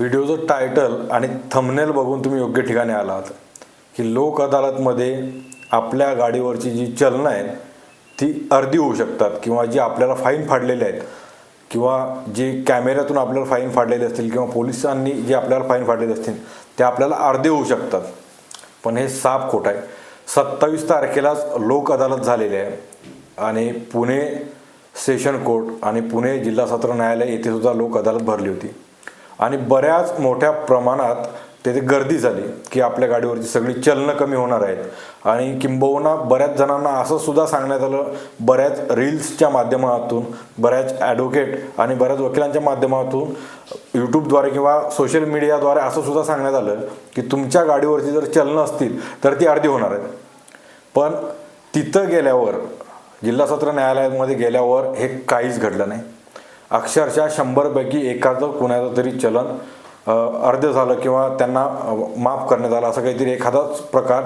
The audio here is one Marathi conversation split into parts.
व्हिडिओचं टायटल आणि थंबनेल बघून तुम्ही योग्य ठिकाणी आलात की लोक अदालतमध्ये आपल्या गाडीवरची जी चलनं आहेत ती अर्धी होऊ शकतात किंवा जी आपल्याला फाईन फाडलेले आहेत किंवा जे कॅमेऱ्यातून आपल्याला फाईन फाडलेले असतील किंवा पोलिसांनी जे आपल्याला फाईन फाडलेले असतील ते आपल्याला अर्धे होऊ शकतात. पण हे साफ खोट आहे. सत्तावीस तारखेलाच लोक अदालत झालेली आहे आणि पुणे सेशन कोर्ट आणि पुणे जिल्हा सत्र न्यायालय येथे सुद्धा लोक अदालत भरली होती. आणि बऱ्याच मोठ्या प्रमाणात तेथे गर्दी झाली की आपल्या गाडीवरची सगळी चलनं कमी होणार आहेत. आणि किंबहुना बऱ्याच जणांना असं सुद्धा सांगण्यात आलं बऱ्याच रील्सच्या माध्यमातून बऱ्याच ॲडव्होकेट आणि बऱ्याच वकिलांच्या माध्यमातून यूट्यूबद्वारे किंवा सोशल मीडियाद्वारे असं सुद्धा सांगण्यात आलं की तुमच्या गाडीवरची जर चलनं असतील तर ती अर्धी होणार आहेत. पण तिथं गेल्यावर जिल्हा सत्र न्यायालयामध्ये गेल्यावर हे काहीच घडलं नाही. अक्षरशः शंभरपैकी एखादं कुणाचं तरी चलन अर्ध झालं किंवा त्यांना माफ करण्यात आलं असं काहीतरी एखादाच प्रकार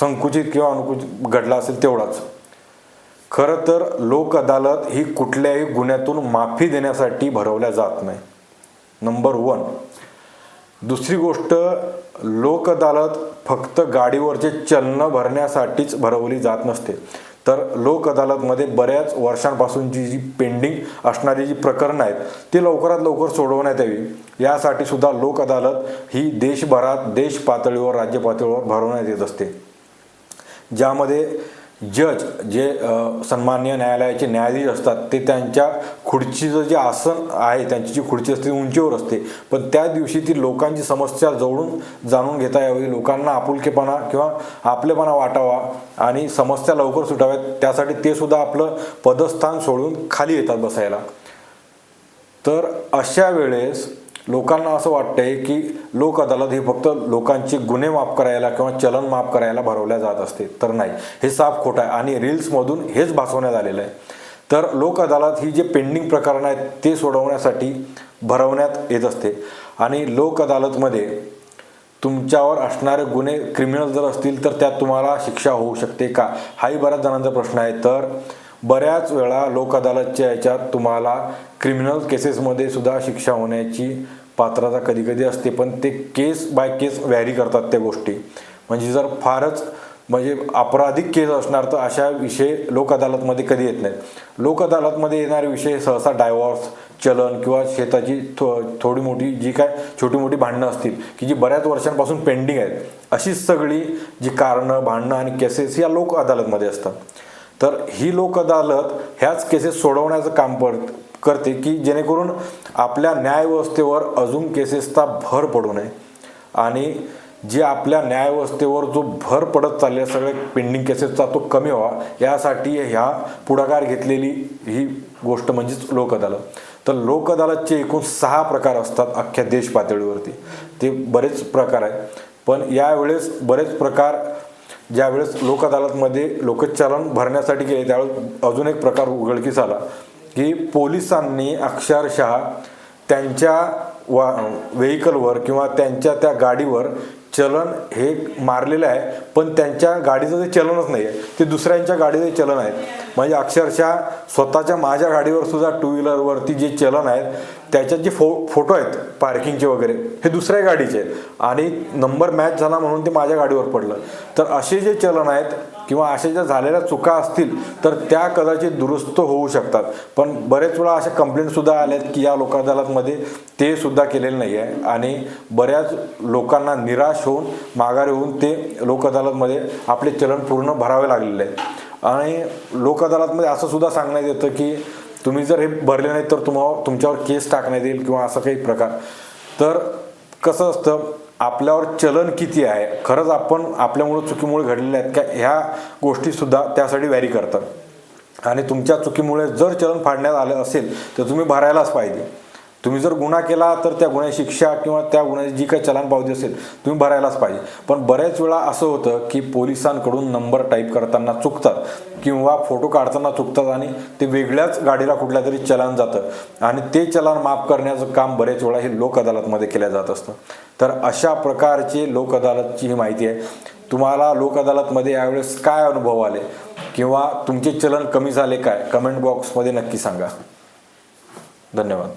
संकुचित किंवा अनुकुचित घडला असेल तेवढाच. खरं तर लोक अदालत ही कुठल्याही गुन्ह्यातून माफी देण्यासाठी भरवल्या जात नाही. नंबर वन दुसरी गोष्ट लोक अदालत फक्त गाडीवरचे चलनं भरण्यासाठीच भरवली जात नसते. तर लोक अदालतमध्ये बऱ्याच वर्षांपासूनची जी पेंडिंग असणारी जी प्रकरणं आहेत ती लवकरात लवकर सोडवण्यात यावी. यासाठी सुद्धा लोक अदालत ही देशभरात देश पातळीवर राज्य पातळीवर भरवण्यात येत असते. ज्यामध्ये जज जे अ, सन्मान्य न्यायालयाचे न्यायाधीश असतात ते त्यांच्या खुर्चीचं जे आसन आहे त्यांची जी खुर्ची असते ती उंचीवर असते. पण त्या दिवशी ती लोकांची समस्या जवळून जाणून घेता यावी. लोकांना आपुलकेपणा किंवा आपलेपणा वाटावा आणि समस्या लवकर सुटाव्यात. त्यासाठी ते सुद्धा आपलं पदस्थान सोडून खाली येतात बसायला. तर अशा वेळेस लोकांना असं वाटतंय की लोक अदालत ही फक्त लोकांचे गुन्हे माफ करायला किंवा चलन माफ करायला भरवल्या जात असते तर नाही. हे साफ खोटं आहे आणि रील्समधून हेच भासवण्यात आलेलं आहे. तर लोक अदालत ही जे पेंडिंग प्रकरणं आहेत ते सोडवण्यासाठी भरवण्यात येत असते. आणि लोक अदालतमध्ये तुमच्यावर असणारे गुन्हे क्रिमिनल जर असतील तर त्यात तुम्हाला शिक्षा होऊ शकते का? हाही बऱ्याच जणांचा प्रश्न आहे. तर बऱ्याच वेळा लोक अदालतच्या याच्यात तुम्हाला क्रिमिनल केसेसमध्ये सुद्धा शिक्षा होण्याची पात्रता कधी कधी असते पण ते केस बाय केस व्हॅरी करतात त्या गोष्टी. म्हणजे जर फारच म्हणजे आपराधिक केस असणार तर अशा विषय लोक अदालतमध्ये कधी येत नाहीत. लोक अदालतमध्ये येणारे विषय सहसा डायव्हॉर्स चलन किंवा शेताची थो थोडी मोठी जी काय छोटी मोठी भांडणं असतील की जी बऱ्याच वर्षांपासून पेंडिंग आहेत. अशीच सगळी जी कारणं भांडणं आणि केसेस या लोक अदालतमध्ये असतात. तर ही लोक अदालत ह्याच केसेस सोडवण्याचं काम पड करते की जेणेकरून आपल्या न्यायव्यवस्थेवर अजून केसेसचा भर पडू नये. आणि जे आपल्या न्यायव्यवस्थेवर जो भर पडत चाललेला सगळे पेंडिंग केसेसचा तो कमी व्हावा यासाठी ह्या पुढाकार घेतलेली ही गोष्ट म्हणजेच लोक अदालत. तर लोक अदालतचे एकूण सहा प्रकार असतात अख्ख्या देश पातळीवरती. ते बरेच प्रकार आहेत. पण यावेळेस बरेच प्रकार ज्यावेळेस लोक अदालतमध्ये लोकचलन भरण्यासाठी गेले त्यावेळेस अजून एक प्रकार उघडकीस आला. की पोलिसांनी अक्षरशः त्यांच्या वा व्हेकलवर किंवा त्यांच्या त्या गाडीवर चलन हे मारलेलं आहे पण त्यांच्या गाडीचं ते चलनच नाही आहे ते दुसऱ्यांच्या गाडीचे चलन आहेत म्हणजे अक्षरशः स्वतःच्या माझ्या गाडीवर सुद्धा टू व्हीलरवरती जे चलन आहेत त्याच्यात जे फो फोटो आहेत पार्किंगचे वगैरे हे दुसऱ्या गाडीचे आहेत. आणि नंबर मॅच झाला म्हणून ते माझ्या गाडीवर पडलं. तर असे जे चलन आहेत किंवा अशा ज्या झालेल्या चुका असतील तर त्या कदाचित दुरुस्त होऊ शकतात. पण बरेच वेळा अशा कंप्लेंटसुद्धा आल्यात की या लोक अदालतमध्ये ते सुद्धा केलेलं नाही आहे आणि बऱ्याच लोकांना निराश होऊन माघारी होऊन ते लोक अदालतमध्ये आपले चलन पूर्ण भरावे लागलेले आहेत. आणि लोक अदालतमध्ये असं सुद्धा सांगण्यात येतं की तुम्ही जर हे भरले नाही तर तुम्हाला तुमच्यावर केस टाकण्यात येईल किंवा असं काही प्रकार. तर कसं असतं आपल्यावर चलन किती आहे? खरंच आपण आपल्यामुळं चुकीमुळे घडलेल्या आहेत का? ह्या गोष्टीसुद्धा त्यासाठी व्हॅरी करतात. आणि तुमच्या चुकीमुळे जर चलन फाडण्यात आलं असेल तर तुम्ही भरायलाच पाहिजे. तुम्ही जर गुन्हा केला तर त्या गुन्ह्याची शिक्षा किंवा त्या गुन्ह्याची जी काही चलन पावती असेल तुम्ही भरायलाच पाहिजे. पण बऱ्याच वेळा असं होतं की पोलिसांकडून नंबर टाईप करताना चुकतात किंवा फोटो काढताना चुकतात आणि ते वेगळ्याच गाडीला कुठल्या तरी चलन जातं. आणि ते चलन माफ करण्याचं काम बरेच वेळा हे लोक अदालतमध्ये केलं जात असतं. तर अशा प्रकारची लोक अदालतची ही माहिती आहे. तुम्हाला लोक अदालतमध्ये यावेळेस काय अनुभव आले? किंवा तुमचे चलन कमी झाले काय? कमेंट बॉक्समध्ये नक्की सांगा. धन्यवाद.